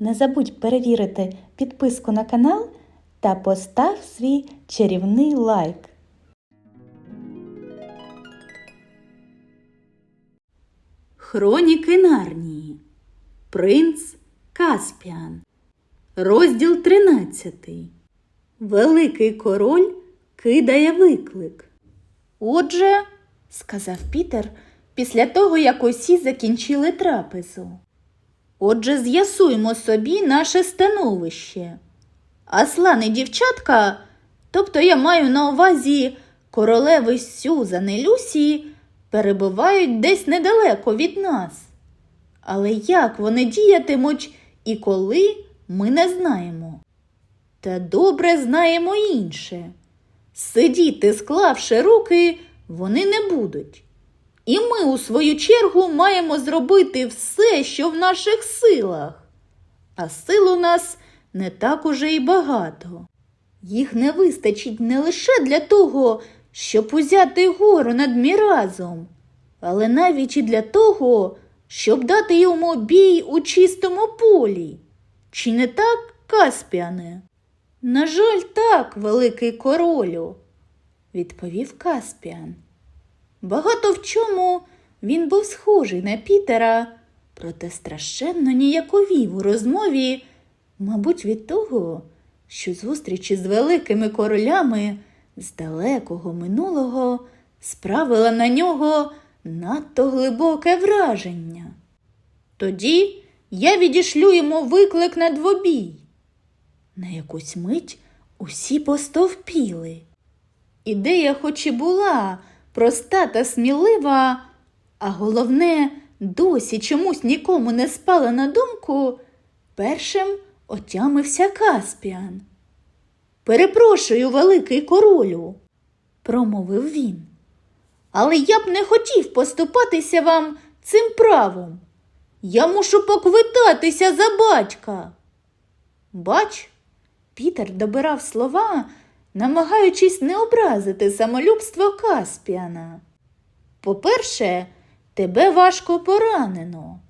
Не забудь перевірити підписку на канал та постав свій чарівний лайк. Хроніки Нарнії. Принц Каспіан. Розділ 13. Великий король кидає виклик. Отже, сказав Пітер після того, як усі закінчили трапезу. Отже, з'ясуємо собі наше становище. Аслан і дівчатка, тобто я маю на увазі королеви Сюзан і Люсі, перебувають десь недалеко від нас. Але як вони діятимуть і коли, ми не знаємо. Та добре знаємо інше. Сидіти, склавши руки, вони не будуть. І ми, у свою чергу, маємо зробити все, що в наших силах. А сил у нас не так уже й багато. Їх не вистачить не лише для того, щоб узяти гору над міразом, але навіть і для того, щоб дати йому бій у чистому полі. Чи не так, Каспіане? На жаль, так, великий королю, відповів Каспіан. Багато в чому він був схожий на Пітера, проте страшенно ніяковів у розмові, мабуть, від того, що зустрічі з великими королями з далекого минулого справила на нього надто глибоке враження. Тоді я відішлю йому виклик на двобій. На якусь мить усі постовпіли. Ідея хоч і була проста та смілива, а головне, досі чомусь нікому не спала на думку, першим отямився Каспіан. Перепрошую, великий королю, промовив він. Але я б не хотів поступатися вам цим правом. Я мушу поквитатися за батька. Бач, Пітер добирав слова, намагаючись не образити самолюбство Каспіана. По-перше, тебе важко поранено.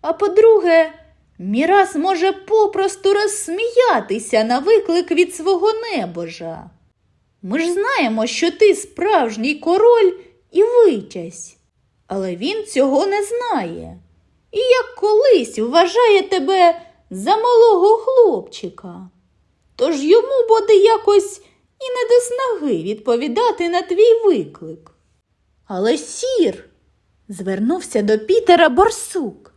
А по-друге, Мірас може попросту розсміятися на виклик від свого небожа. Ми ж знаємо, що ти справжній король і витязь, але він цього не знає. І як колись вважає тебе за малого хлопчика. Тож йому буде якось і не до снаги відповідати на твій виклик. Але сір, звернувся до Пітера борсук.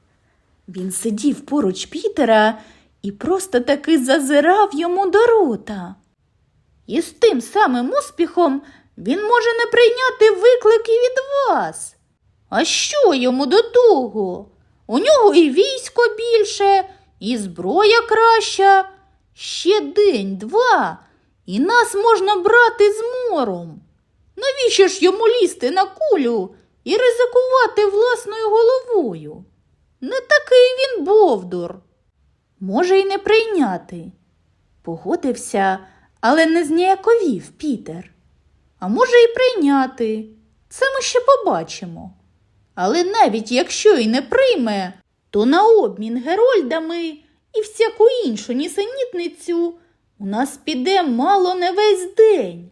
Він сидів поруч Пітера і просто таки зазирав йому до рота. І з тим самим успіхом він може не прийняти виклики від вас. А що йому до того? У нього і військо більше, і зброя краща. Ще день-два, і нас можна брати з мором. Навіщо ж йому лізти на кулю і ризикувати власною головою? Не такий він Бовдур. Може, й не прийняти. Погодився, але не зніяковів Пітер. А може, й прийняти. Це ми ще побачимо. Але навіть якщо й не прийме, то на обмін герольдами і всяку іншу нісенітницю у нас піде мало не весь день.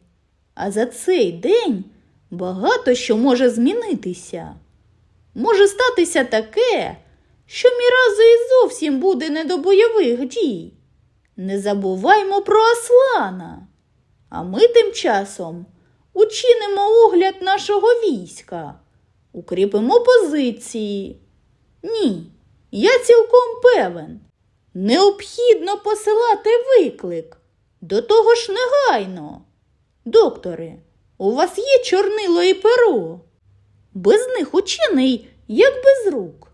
А за цей день багато що може змінитися. Може статися таке, що міразу і зовсім буде не до бойових дій. Не забуваймо про Аслана. А ми тим часом учинимо огляд нашого війська, укріпимо позиції. Ні, я цілком певен. Необхідно посилати виклик. До того ж негайно. Докторе, у вас є чорнило і перо? Без них учений, як без рук.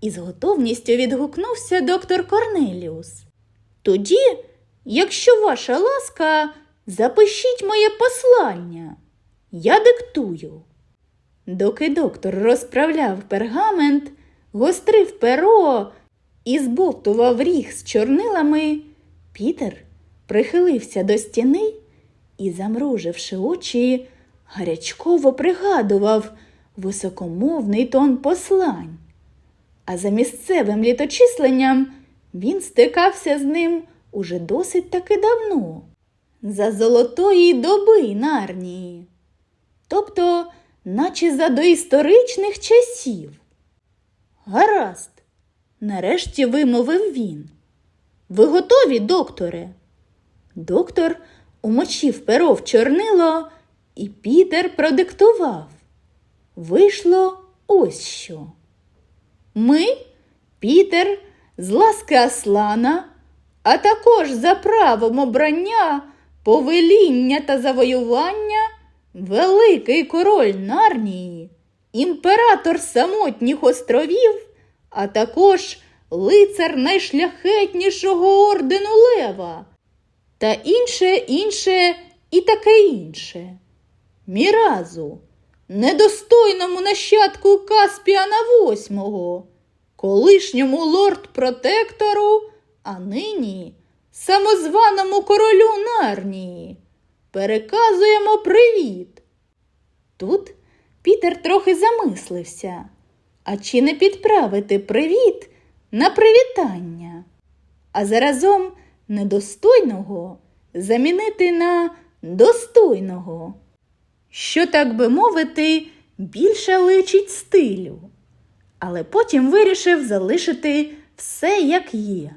І з готовністю відгукнувся доктор Корнеліус. Тоді, якщо ваша ласка, запишіть моє послання. Я диктую. Доки доктор розправляв пергамент, гострив перо і збовтував ріг з чорнилами, Пітер прихилився до стіни і, замруживши очі, гарячково пригадував високомовний тон послань. А за місцевим літочисленням він стикався з ним уже досить таки давно, за золотої доби Нарнії, тобто, наче за доісторичних часів. Гаразд, нарешті вимовив він. Ви готові, докторе? Доктор умочив перо в чорнило, і Пітер продиктував. Вийшло ось що. Ми, Пітер, з ласки Аслана, а також за правом обрання, повеління та завоювання, великий король Нарнії, імператор самотніх островів, а також лицар найшляхетнішого ордену Лева та інше, інше і таке інше. Міразу, недостойному нащадку Каспіана VIII, колишньому лорд-протектору, а нині самозваному королю Нарнії. Переказуємо привіт. Тут Пітер трохи замислився. А чи не підправити привіт на привітання, а заразом недостойного замінити на достойного, що, так би мовити, більше личить стилю, але потім вирішив залишити все як є.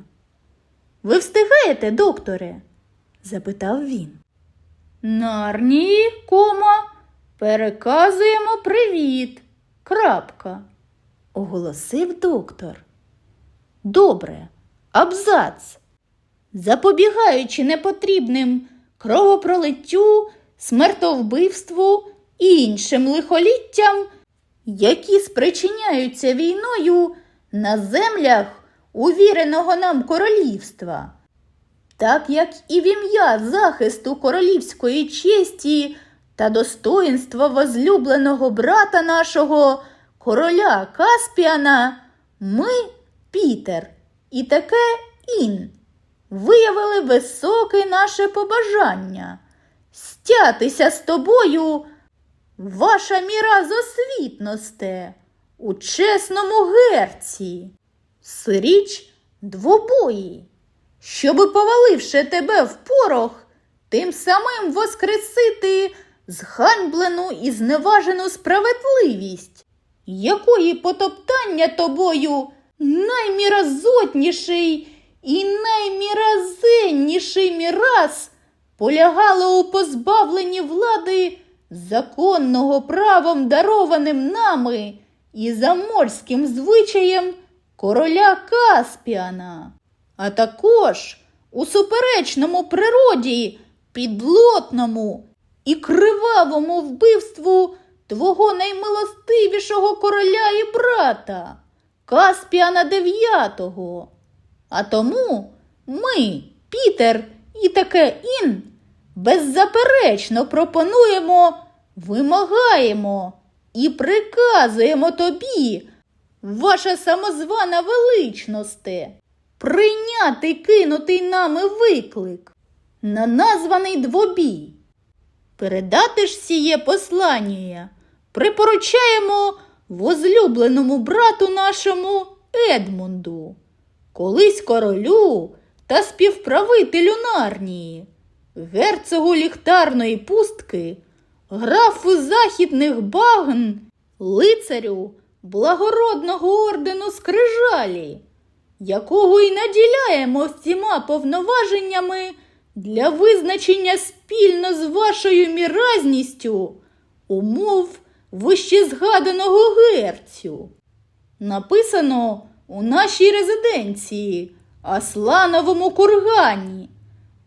Ви встигаєте, докторе? запитав він. Нарнії, кома, переказуємо привіт. Крапка, оголосив доктор. Добре, абзац. Запобігаючи непотрібним кровопролиттю, смертовбивству і іншим лихоліттям, які спричиняються війною на землях увіреного нам королівства, так як і в ім'я захисту королівської честі та достоїнства возлюбленого брата нашого, короля Каспіана, ми, Пітер, і таке ін, виявили високе наше побажання. Стятися з тобою, ваша міра зосвітносте, у чесному герці, сиріч двобої, щоби, поваливши тебе в порох, тим самим воскресити зганьблену і зневажену справедливість, якої потоптання тобою найміразотніший і найміразенніший міраз полягало у позбавленні влади законного правом дарованим нами і заморським звичаєм короля Каспіана, а також у суперечному природі, підлотному і кривавому вбивству твого наймилостивішого короля і брата, Каспіана Дев'ятого. А тому ми, Пітер і таке ін, беззаперечно пропонуємо, вимагаємо і приказуємо тобі, ваша самозвана величносте, прийняти кинутий нами виклик на названий двобій. Передати ж сіє послання припоручаємо возлюбленому брату нашому Едмунду, колись королю та співправителю Нарнії, герцогу ліхтарної пустки, графу західних багн, лицарю благородного ордену скрижалі, якого й наділяємо всіма повноваженнями для визначення спільно з вашою міразністю умов вищезгаданого герцю. Написано у нашій резиденції Аслановому кургані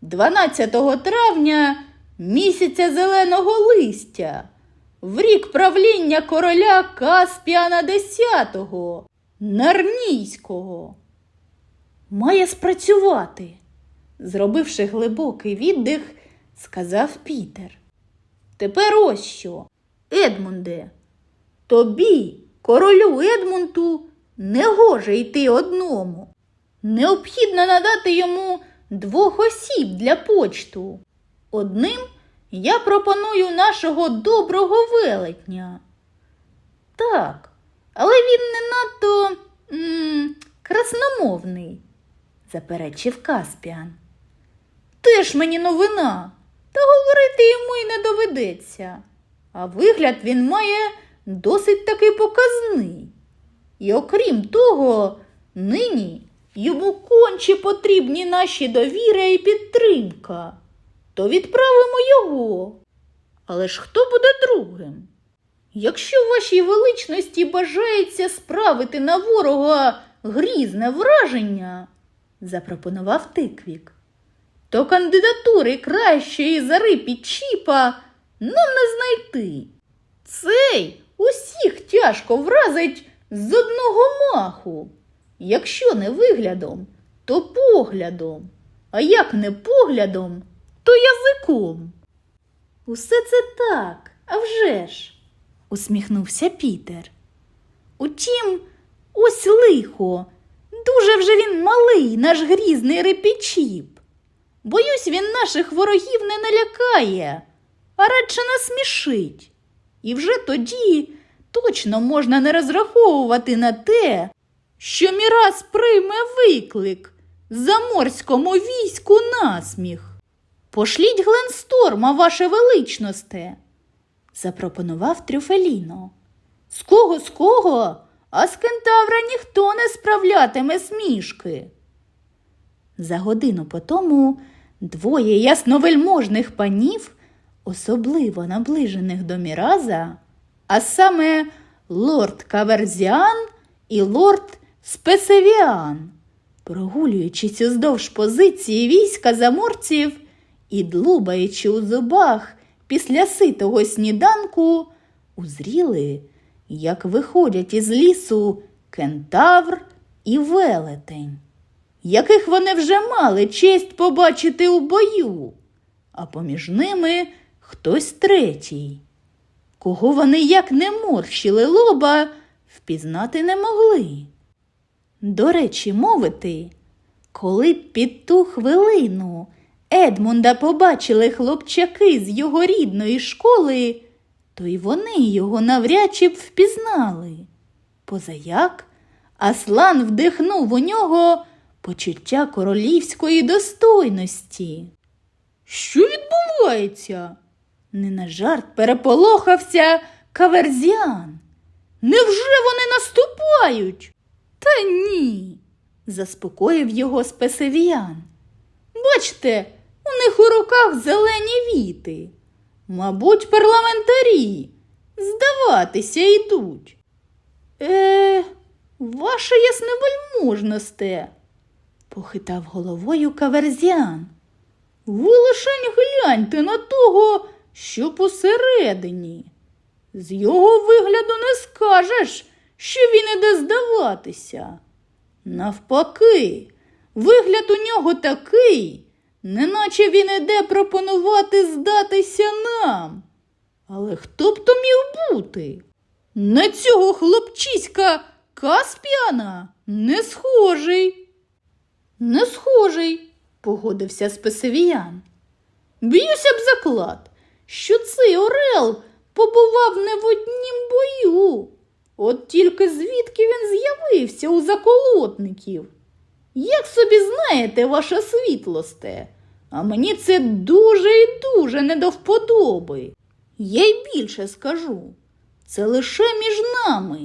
12 травня місяця зеленого листя, в рік правління короля Каспіана X Нарнійського. Має спрацювати, зробивши глибокий віддих, сказав Пітер. Тепер ось що, Едмунде, тобі, королю Едмунту, не гоже йти одному. Необхідно надати йому двох осіб для почту. Одним я пропоную нашого доброго велетня. Так, але він не надто м красномовний, заперечив Каспіан. Теж мені новина, та говорити йому й не доведеться. А вигляд він має досить таки показний. І окрім того, нині йому конче потрібні наші довіра і підтримка. То відправимо його. Але ж хто буде другим? Якщо вашій величності бажається справити на ворога грізне враження, запропонував тиквік, то кандидатури кращої зари Підчіпа нам не знайти. Цей усіх тяжко вразить з одного маху. Якщо не виглядом, то поглядом, а як не поглядом, то язиком. Усе це так, а вже ж, усміхнувся Пітер. Утім, ось лихо, дуже вже він малий, наш грізний репічіп. Боюсь, він наших ворогів не налякає, а радше насмішить. І вже тоді точно можна не розраховувати на те, що Мірас прийме виклик заморському війську насміх. Пошліть Гленсторма, ваше величносте, запропонував Трюфеліно. З кого, з кого? А з кентавра ніхто не справлятиме смішки. За годину по тому двоє ясновельможних панів, особливо наближених до Міраза, а саме лорд Каверзіан і лорд Спесевіан, прогулюючись уздовж позиції війська заморців і длубаючи у зубах після ситого сніданку, узріли, як виходять із лісу кентавр і велетень, яких вони вже мали честь побачити у бою, а поміж ними хтось третій. Кого вони як не морщили лоба, впізнати не могли. До речі, мовити, коли б під ту хвилину Едмунда побачили хлопчаки з його рідної школи, то й вони його навряд чи б впізнали. Позаяк Аслан вдихнув у нього почуття королівської достойності. Що відбувається? Не на жарт переполохався каверзіан. Невже вони наступають? Та ні, заспокоїв його спесевіян. Бачте, у них у руках зелені віти. Мабуть, парламентарі. Здаватися йдуть. Е, ваше ясневельможносте, похитав головою каверзіан. Ви лишень гляньте на того, що посередині. З його вигляду не скажеш, що він іде здаватися. Навпаки, вигляд у нього такий, неначе він іде пропонувати здатися нам. Але хто б то міг бути? На цього хлопчиська Каспіана не схожий. Не схожий, погодився спесивіян. Б'юся б заклад, що цей Орел побував не в однім бою. От тільки звідки він з'явився у заколотників. Як собі знаєте, ваша світлосте, а мені це дуже і дуже не до вподоби. Я й більше скажу, це лише між нами.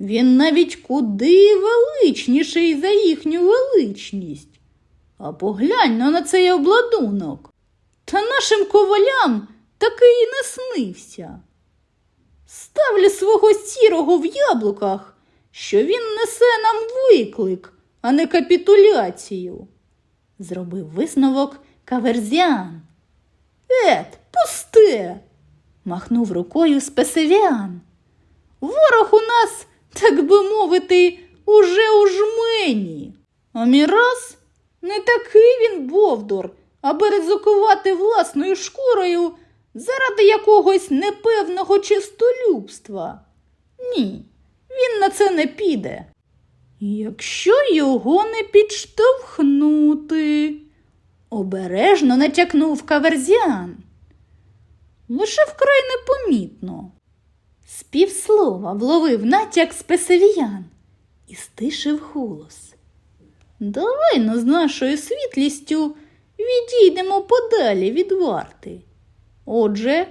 Він навіть куди величніший за їхню величність. А поглянь на цей обладунок. Та нашим ковалям такий і не снився. Ставлю свого сірого в яблуках, що він несе нам виклик, а не капітуляцію. Зробив висновок каверзіан. Ет, пусте, махнув рукою спесевіан. Ворог у нас, так би мовити, уже у жмені. А міраз не такий він бовдур, аби ризикувати власною шкурою заради якогось непевного чистолюбства. Ні, він на це не піде. Якщо його не підштовхнути, обережно натякнув каверзіан. Лише вкрай непомітно. З півслова вловив натяк спесевіян і стишив голос. Давай ну з нашою світлістю відійдемо подалі від варти. Отже,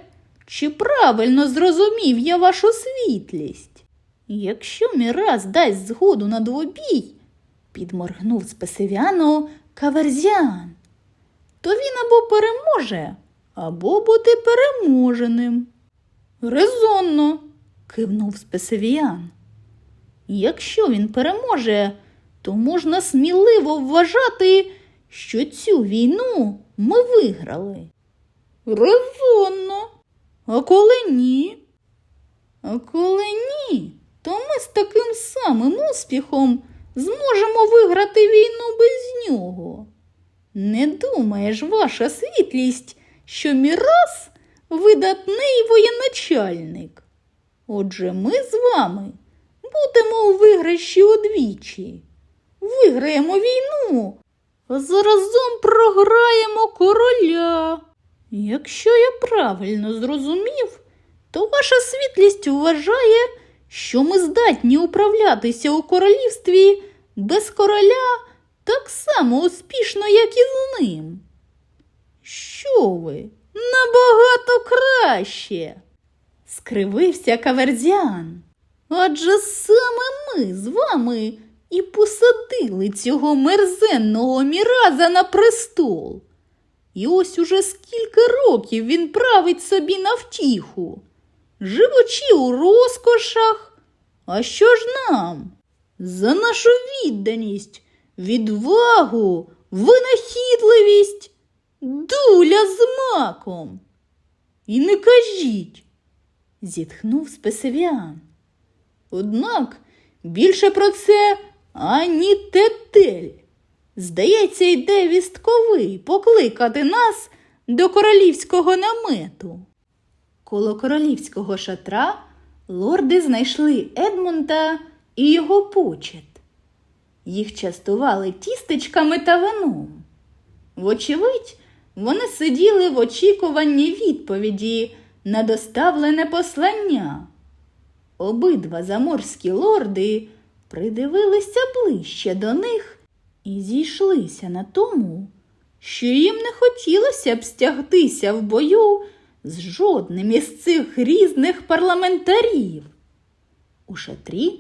чи правильно зрозумів я вашу світлість? Якщо Міраз дасть згоду на двобій, підморгнув спесивяну каверзян, то він або переможе, або буде переможеним. Резонно, кивнув спесивіян. Якщо він переможе, то можна сміливо вважати, що цю війну ми виграли. Резонно. А коли ні? А коли ні, то ми з таким самим успіхом зможемо виграти війну без нього. Не думаєш, ваша світлість, що Мірас видатний воєначальник? Отже, ми з вами будемо у виграші удвічі. Виграємо війну, заразом програємо короля. Якщо я правильно зрозумів, то ваша світлість вважає, що ми здатні управлятися у королівстві без короля так само успішно, як і з ним. Що ви? Набагато краще, скривився каверзян. Адже саме ми з вами і посадили цього мерзенного міраза на престол. І ось уже скільки років він править собі на втіху, живучи у розкошах. А що ж нам? За нашу відданість, відвагу, винахідливість, дуля з маком. І не кажіть, зітхнув спесивіан. Однак більше про це ані тетель. Здається, йде вістковий покликати нас до королівського намету. Коло королівського шатра лорди знайшли Едмунда і його почет. Їх частували тістечками та вином. Вочевидь, вони сиділи в очікуванні відповіді на доставлене послання. Обидва заморські лорди придивилися ближче до них і зійшлися на тому, що їм не хотілося б стягтися в бою з жодним із цих різних парламентарів. У шатрі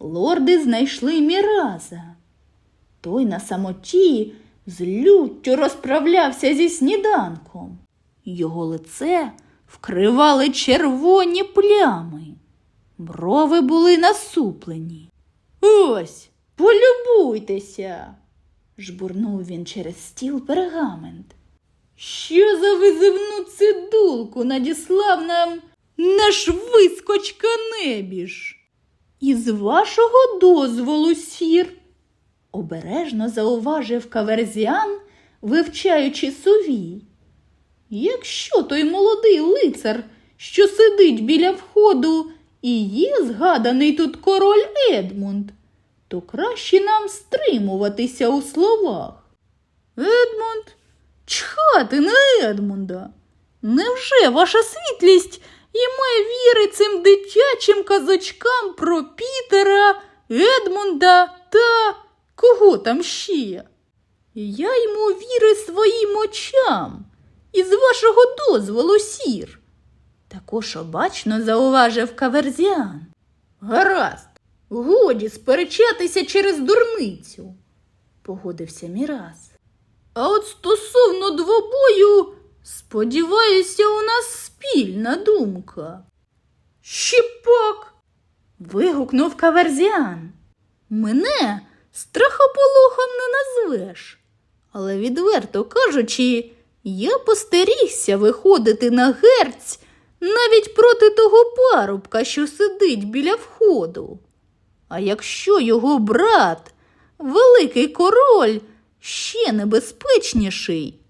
лорди знайшли Міраза. Той на самоті з люттю розправлявся зі сніданком. Його лице вкривали червоні плями. Брови були насуплені. Ось, полюбуйтеся, жбурнув він через стіл пергамент. Що за визивну цидулку надіслав нам наш вискочка небіж? Із вашого дозволу, сір, обережно зауважив каверзіан, вивчаючи сувій. Якщо той молодий лицар, що сидить біля входу, і є згаданий тут король Едмунд, то краще нам стримуватися у словах. Едмунд? Чхати на Едмунда. Невже ваша світлість іме віри цим дитячим казочкам про Пітера, Едмунда та кого там ще? Я йому віри своїм очам, із вашого дозволу, сір. Також обачно зауважив каверзіан. Гаразд, годі сперечатися через дурницю, погодився Мірас. А от стосовно двобою, сподіваюся, у нас спільна думка. Щіпак. вигукнув каверзіан. Мене страхополохом не назвеш, але відверто кажучи, я постерігся виходити на герць навіть проти того парубка, що сидить біля входу. А якщо його брат, великий король, ще небезпечніший,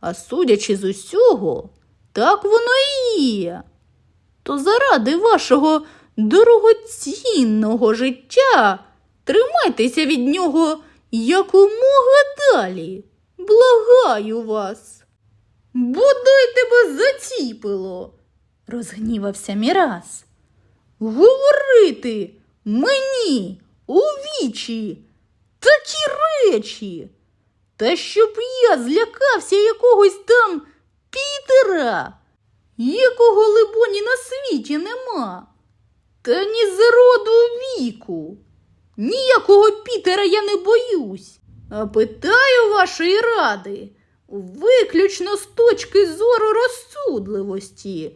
а судячи з усього, так воно і є, то заради вашого дорогоцінного життя тримайтеся від нього якомога далі. Благаю вас. Бодай тебе заціпило, розгнівався Мірас. Говорити мені у вічі. такі речі. Та щоб я злякався якогось там Пітера, якого, либоні, на світі нема. Та ні з роду віку. Ніякого Пітера я не боюсь. А питаю вашої ради, виключно з точки зору розсудливості,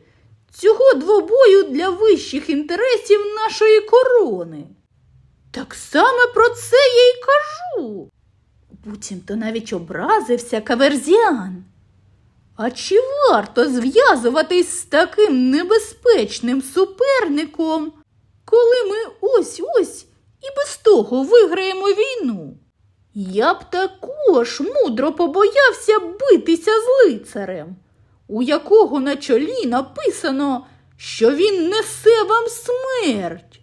цього двобою для вищих інтересів нашої корони. Так саме про це я й кажу. Буцімто навіть образився каверзіан. А чи варто зв'язуватись з таким небезпечним суперником, коли ми ось-ось і без того виграємо війну? Я б також мудро побоявся битися з лицарем, у якого на чолі написано, що він несе вам смерть.